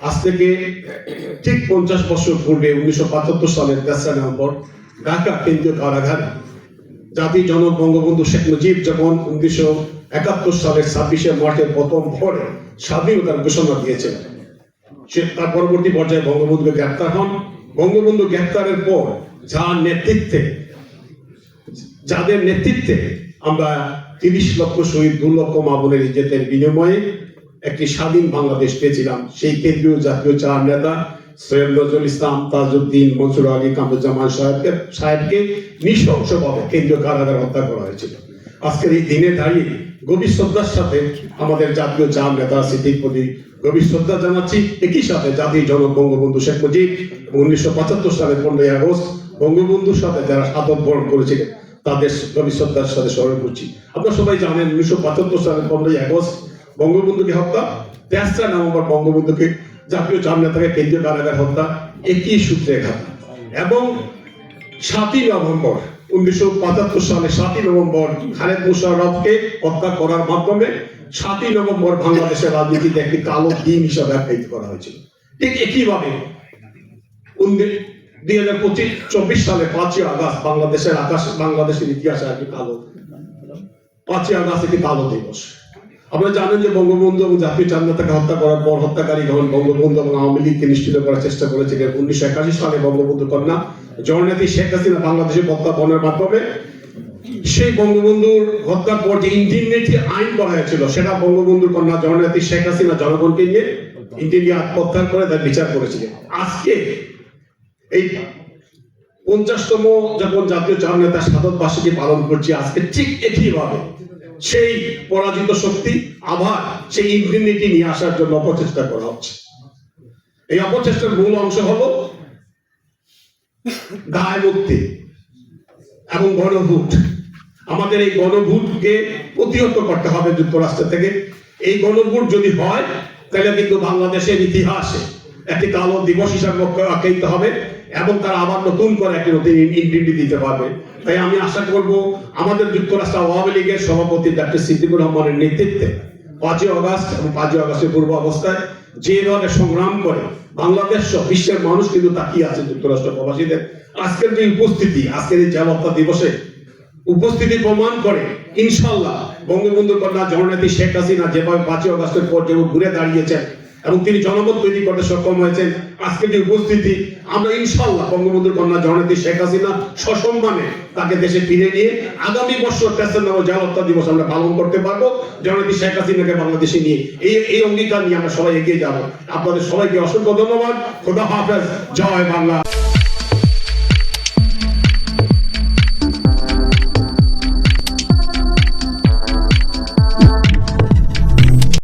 আজ থেকে, ঠিক পঞ্চাশ বছর পূর্বে উনিশশো পঁচাত্তর সালের তেসরা নভেম্বর ঢাকা কেন্দ্রীয় কারাগার জাতির জনক বঙ্গবন্ধু শেখ মুজিব যখন উনিশশো একাত্তর সালের ছাব্বিশে মার্চের প্রথম ভোরে স্বাধীনতার ঘোষণা দিয়েছেন, সে তার পরবর্তী পর্যায়ে বঙ্গবন্ধু গ্রেপ্তার হন। বঙ্গবন্ধু গ্রেপ্তারের পর যার নেতৃত্বে, যাদের নেতৃত্বে আমরা তিরিশ লক্ষ শহীদ, দু লক্ষ মামুনের ইজ্জতের বিনিময়ে একটি স্বাধীন বাংলাদেশ পেয়েছিলাম। সেই কেন্দ্রীয় জাতীয় চার নেতা, সৈয়দ নজরুল ইসলাম, তাজউদ্দিন, মনসুর আলী, কামরুজ্জামান সাহেবকে সাহেবকে নৃশংসভাবে কেন্দ্রীয় কারাগারে হত্যা করা হয়েছিল। আজকের এই দিনে দাঁড়িয়ে গভীর শ্রদ্ধার সাথে আমাদের জাতীয় চার নেতা স্মৃতির প্রতি গভীর শ্রদ্ধা জানাচ্ছি। একই সাথে জাতির জনক বঙ্গবন্ধু শেখ মুজিব উনিশশো পঁচাত্তর সালের পনেরোই আগস্ট বঙ্গবন্ধুর সাথে যারা সাধন বরণ করেছিলেন, তাদের গভীর শ্রদ্ধার সাথে স্মরণ করছি। আপনারা সবাই জানেন উনিশশো পঁচাত্তর সালে পনেরোই আগস্ট বঙ্গবন্ধুকে হত্যা, তেসরা নভেম্বর বঙ্গবন্ধুকে জাতীয় চার নেতাকে কেন্দ্রীয় কারাগার হত্যা, একই সূত্রে ঘাত। এবং সাতই নভেম্বর, উনিশশো পঁচাত্তর সালে সাতই নভেম্বর খালেদ মুশারফকে হত্যা করার মাধ্যমে সাতই নভেম্বর বাংলাদেশের রাজনীতিতে একটি কালো দিন হিসাবে আখ্যায়িত করা হয়েছিল। ঠিক একইভাবে দুই হাজার পঁচিশ, চব্বিশ সালে পাঁচই আগস্ট বাংলাদেশের আকাশ, বাংলাদেশের ইতিহাসে একটি কালো, পাঁচই আগস্ট একটি কালো দিবস। আপনারা জানেন যে বঙ্গবন্ধু এবং জাতীয় চান্দাতাকে হত্যা করার পর হত্যাকারী যখন বঙ্গবন্ধু এবং আওয়ামী লীগকে নিশ্চিত করার চেষ্টা করেছিলেন উনিশশো একাশি সালে বঙ্গবন্ধু কন্যা জননেত্রী শেখ হাসিনা বাংলাদেশে প্রত্যাপনের মাধ্যমে সেই বঙ্গবন্ধুর হত্যার পর যে ইন্ডিগনিটি আইন করা হয়েছিল, সেটা বঙ্গবন্ধুর কন্যা জননেত্রী শেখ হাসিনা জনগণকে নিয়ে ইন্ডিয়া প্রত্যাহার করে তার বিচার করেছিলেন। আজকে এই পঞ্চাশতম যখন জাতীয় চার নেতা সাধক বার্ষিকী পালন করছি, আজকে ঠিক একইভাবে সেই পরাজিত শক্তি আবার সেই ইনফিনিটি নিয়ে আসার জন্য অপচেষ্টা করা হচ্ছে। এই অপচেষ্টার মূল অংশ হলো দায় মুক্তি এবং গণভোট। আমাদের এই গণভোটকে প্রতিহত করতে হবে যুক্তরাষ্ট্র থেকে। এই গণভোট যদি হয়, তাহলে কিন্তু বাংলাদেশের ইতিহাসে একটি কালো দিবস হিসাবে আখ্যায়িত হবে। এবং তারা আবার নতুন করে একটি নতুন ইন্টিটি দিতে পারবে। তাই আমি আশা করব আমাদের যুক্তরাষ্ট্র আওয়ামী লীগের সভাপতি ডাক্তার সিদ্দিকুর রহমানের নেতৃত্বে পাঁচই অগাস্ট এবং পাঁচই অগাস্টের পূর্ব অবস্থায় যেভাবে সংগ্রাম করে বাংলাদেশ বিশ্বের মানুষ কিন্তু তাকিয়ে আছে যুক্তরাষ্ট্র প্রবাসীদের। আজকের যে উপস্থিতি, আজকের এই জালতা দিবসে উপস্থিতি প্রমাণ করে, ইনশাল্লাহ বঙ্গবন্ধু কন্যা জননেত্রী শেখ হাসিনা যেভাবে পাঁচই অগস্টের পর যেভাবে ঘুরে দাঁড়িয়েছেন এবং তিনি জনমত তৈরি করতে সক্ষম হয়েছেন। আজকে যে উপস্থিতি, আমরা ইনশাল্লাহ বঙ্গবন্ধুর কন্যা জননেত্রী শেখ হাসিনা সসম্মানে তাকে দেশে ফিরে নিয়ে আগামী বছর তেসরা যা হত্যা দিবস আমরা পালন করতে পারব। জননেত্রী শেখ হাসিনাকে বাংলাদেশে নিয়ে এই এই অঙ্গীকার নিয়ে আমরা সবাই এগিয়ে যাব। আপনাদের সবাইকে অসংখ্য ধন্যবাদ। খোদা হাফেজ। জয় বাংলা।